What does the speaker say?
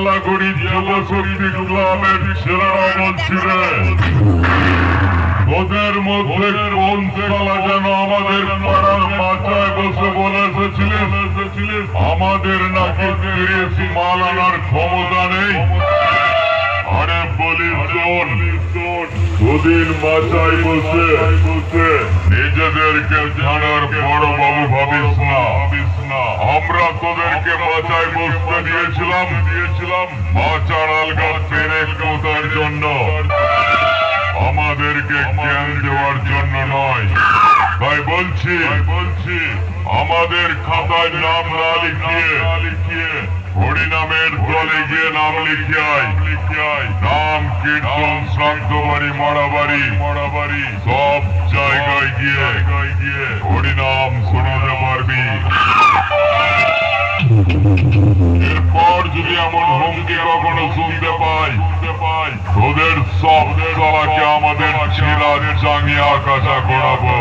শিয়ালাগুড়ি যুবশক্তি ক্লাবের ছেলেরা বলছি রে ওদের মধ্যে কোন শালা যেন আমাদের মাথায় বসে বলে এসেছিলেন। এসেছিলেন আমাদের নাকি তিরিশ মাল আনার ক্ষমতা নেই। আরে বলি শোন, দুদিন মাথায় বসে। নিজেদেরকে ঝাড়ার বড় বাবু ভাবিস না। আমরা তোদেরকে মাথায় বসতে দিয়েছিলাম। দিয়েছিলাম মাচার আলগা পেরে কোথার জন্য। আমাদেরকে জ্ঞান দেওয়ার জন্য নয়। ভাই বলছি বলছি। আমাদের খাতায় নাম না লিখিয়ে লিখিয়ে হরিনামের দলে গিয়ে নাম লিখিয়ে আয় নাম কীর্তন শ্রাদ্ধ বাড়ি মরা বাড়ি সব জায়গায় গিয়ে গিয়ে হরিনাম শোনাতে পারবি এমন হুমকি কখনো শুনতে পাই। তোদের সব আমাদের ছেলার চাঙিয়ে করাবো করাবো